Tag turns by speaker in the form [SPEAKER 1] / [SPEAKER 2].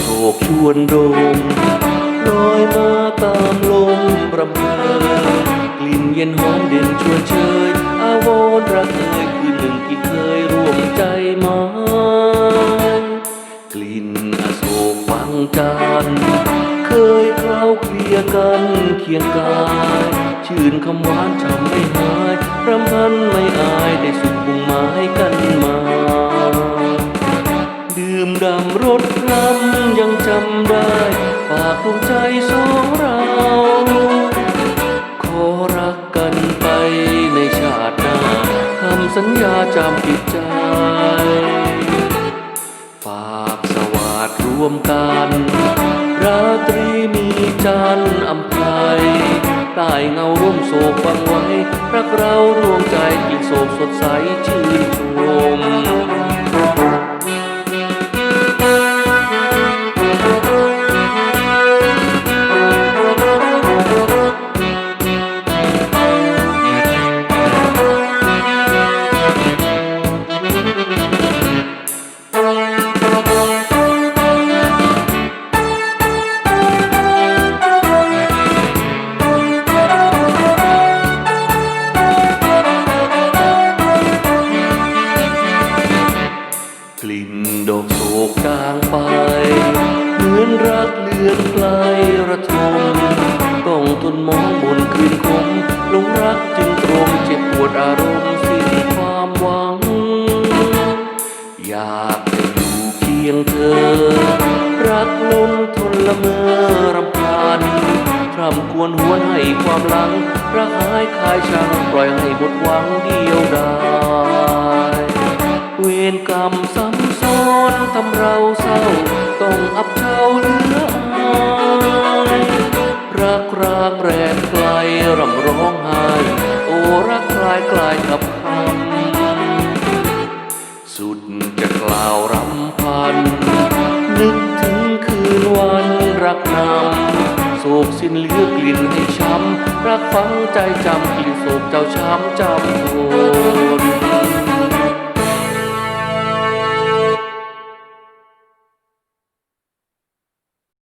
[SPEAKER 1] โศกชวนดมลอยมาตามลมประเพอกลิ่นเย็นหอมเด่นชวนเชย อาวรรักเอ่ยคือหนึ่งที่เคยร่วมใจมายกลิ่นอโศกฟังจันเคยเคล้าเคลียกันเคียงกาย ชื่นคำหวานจำไม่หายรำพันไม่อายได้สุขำได้ฝากดวงใจสองเรา ขอรักกันไปในชาติหน้าคำสัญญาจำติดใจ ฝากสวัสดรวมกัน ราตรีมีจันทร์อำไพใต้เงาร่มโศกฟังไว้ รักเรารวมใจกินโศกสดใสชื่นชม กลิ่นดอกโศกจางไป เหมือนรักเลือนไกลระทมต้องทนมองบนคืนคมลงรักจึงตรงเจ็บปวดอารมณ์สิ้นความหวัง อยากจะอยู่เคียงเธอ รักล้นทนละเมอรำพันคร่ำควรหัวให้ความหลังรักหายคายช่างปล่อยให้หมดหวังเดียวดาย เวรกรรมซ้ำซ้อนทำเราเศร้า ต้องอับเฉาเลืออายรักรางแรงไกลร่ำร้องไห้โอ้รักคลายกลายกับคำสุดจะกล่าวรำพัน นึกถึงคืนวันรักนำโศกสิ้นเลือกลิ่นให้ช้ำ รักฝังใจจำกลิ่นโศกเจ้าช้ำจำทน